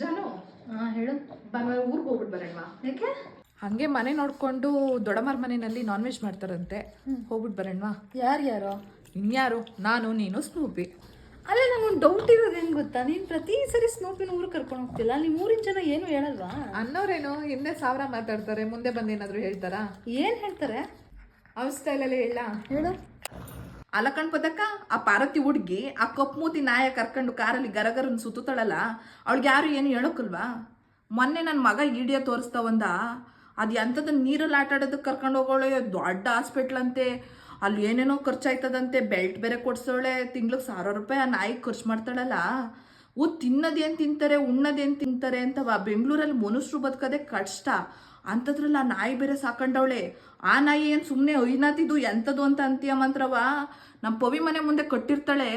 ಜಾನು ಹಾಂ ಹೇಳು. ಊರಿಗೆ ಹೋಗ್ಬಿಟ್ಟು ಬರೋಣವಾ ಯಾಕೆ? ಹಂಗೆ ಮನೆ ನೋಡ್ಕೊಂಡು ದೊಡ್ಡಮ್ಮರ ಮನೆಯಲ್ಲಿ ನಾನ್ ವೆಜ್ ಮಾಡ್ತಾರಂತೆ ಹೋಗ್ಬಿಟ್ಟು ಬರೋಣವಾ ಯಾರು ಯಾರು? ಇನ್ಯಾರು? ನಾನು ನೀನು ಸ್ನೂಪಿ ಅಲ್ಲೇ ಒಂದು ಡೌಟ್ ಇರೋದು ಹೆಂಗ್ ಗೊತ್ತಾ? ನೀನು ಪ್ರತಿ ಸರಿ ಸ್ನೂಪಿನ ಊರು ಕರ್ಕೊಂಡು ಹೋಗ್ತಿಲ್ಲ ನಿಮ್ಮ ಊರಿನ ಜನ ಏನು ಹೇಳಲ್ವಾ? ಅನ್ನೋರೇನು? ಹಿಂದೆ ಸಾವಿರ ಮಾತಾಡ್ತಾರೆ ಮುಂದೆ ಬಂದು ಏನಾದರೂ ಹೇಳ್ತಾರಾ? ಏನು ಹೇಳ್ತಾರೆ? ಅವ್ರ ಸ್ಟೈಲಲ್ಲಿ ಹೇಳ. ಹೇಳು. ಅಲಕಣ್ ಪದಕ್ಕ ಆ ಪಾರ್ವತಿ ಹುಡ್ಗಿ ಆ ಕಪ್ಮೂತಿ ನಾಯ ಕರ್ಕೊಂಡು ಕಾರಲ್ಲಿ ಗರಗರನ್ ಸುತ್ತುತ್ತಾಳಲ್ಲ, ಅವಳಿಗೆ ಯಾರು ಏನು ಹೇಳೋಕಲ್ವಾ? ಮೊನ್ನೆ ನನ್ನ ಮಗ ಈಡಿಯೋ ತೋರಿಸ್ತಾ ಒಂದ ಅದು ಎಂಥದ್ದು ನೀರಲ್ಲಿ ಆಟ ಆಡೋದಕ್ಕೆ ಕರ್ಕೊಂಡು ಹೋಗೋಳೆ, ದೊಡ್ಡ ಹಾಸ್ಪಿಟ್ಲ್ ಅಂತೆ. ಅಲ್ಲಿ ಏನೇನೋ ಖರ್ಚಾಯ್ತದಂತೆ ಬೆಲ್ಟ್ ಬೇರೆ ಕೊಡ್ಸೋಳೆ. ತಿಂಗ್ಳಿಗೆ ಸಾವಿರ ರೂಪಾಯಿ ಆ ನಾಯಿಗೆ ಖರ್ಚು ಮಾಡ್ತಾಳಲ್ಲ. ಓ ತಿನ್ನೋದೇನು ತಿಂತಾರೆ ಉಣ್ಣೋದೇನು ತಿಂತಾರೆ ಅಂತ ಬೆಂಗಳೂರಲ್ಲಿ ಮನುಷ್ಯರು ಬದುಕೋದೆ ಕಷ್ಟ. ಅಂಥದ್ರಲ್ಲಿ ಆ ನಾಯಿ ಬೇರೆ ಸಾಕೊಂಡವಳೆ. ಆ ನಾಯಿ ಏನು ಸುಮ್ಮನೆ ಐನಾತಿದ್ದು ಎಂಥದ್ದು ಅಂತ ಅಂತೀಯ ಮಂತ್ರವ? ನಮ್ಮ ಪವಿ ಮನೆ ಮುಂದೆ ಕಟ್ಟಿರ್ತಾಳೆ.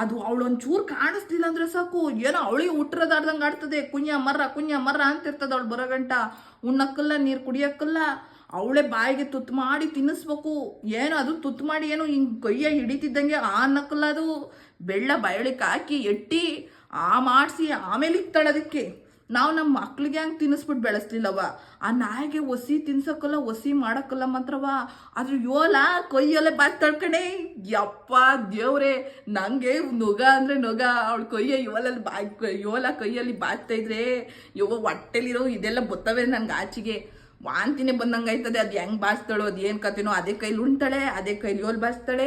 ಅದು ಅವಳೊಂಚೂರು ಕಾಣಿಸ್ತಿಲ್ಲ ಅಂದರೆ ಸಾಕು. ಏನೋ ಅವಳಿಗೆ ಹುಟ್ಟಿರೋದಾರ್ದಂಗೆ ಆಡ್ತದೆ. ಕುಂಯ ಮರ ಕುಂಯ ಮರ ಅಂತ ಇರ್ತದೆ ಅವಳು ಬರೋ ಗಂಟ ಉಣ್ಣಕ್ಕಲ್ಲ, ನೀರು ಕುಡಿಯೋಕ್ಕಲ್ಲ. ಅವಳೇ ಬಾಯಿಗೆ ತುತ್ತು ಮಾಡಿ ತಿನ್ನಿಸ್ಬೇಕು. ಏನು ಅದು ತುತ್ತು ಮಾಡಿ ಏನು ಹಿಂಗೆ ಕೈಯ ಹಿಡಿತಿದ್ದಂಗೆ ಆ ಅನ್ನಕ್ಕಲ್ಲ ಅದು. ಬೆಳ್ಳ ಬಯಳಿಕ್ಕೆ ಹಾಕಿ ಎಟ್ಟಿ ಆ ಮಾಡಿಸಿ ಆಮೇಲೆ ಇಕ್ತಾಳೆ ಅದಕ್ಕೆ ನಾವು ನಮ್ಮ ಮಕ್ಳಿಗೆ ಹಂಗೆ ತಿನ್ನಿಸ್ಬಿಟ್ಟು ಬೆಳೆಸ್ಲಿಲ್ಲವ. ಆ ನಾಯಿಗೆ ಒಸಿ ತಿನ್ಸಕ್ಕಲ್ಲ ಒಸಿ ಮಾಡೋಕ್ಕಲ್ಲ ಮಾತ್ರವ. ಅದ್ರ ಯೋಲ ಕೈಯಲ್ಲೇ ಬಾತ್ ತಳ್ಕಣೆ. ಯಪ್ಪ ದೇವ್ರೆ, ನಂಗೆ ನೊಗ ಅಂದರೆ ನೊಗ. ಅವಳು ಕೊಯ್ಯ ಯೋಲಲ್ಲಿ ಬಾ ಯೋಲ ಕೈಯಲ್ಲಿ ಬಾಚ್ತಾ ಇದ್ರೆ ಯೋ ಹೊಟ್ಟೆಲಿರೋ ಇದೆಲ್ಲ ಬತ್ತವೆ ನನ್ಗೆ ಆಚೆಗೆ. ವಾಂತಿನೇ ಬಂದಂಗೆ ಆಯ್ತದೆ ಅದು ಹೆಂಗೆ ಬಾಚ್ತಾಳೋ ಅದು ಏನು ಕತೆನೋ, ಅದೇ ಕೈಲಿ ಉಣ್ತಾಳೆ, ಅದೇ ಕೈಲಿ ಯೋಲ್ ಬಾಚ್ತಾಳೆ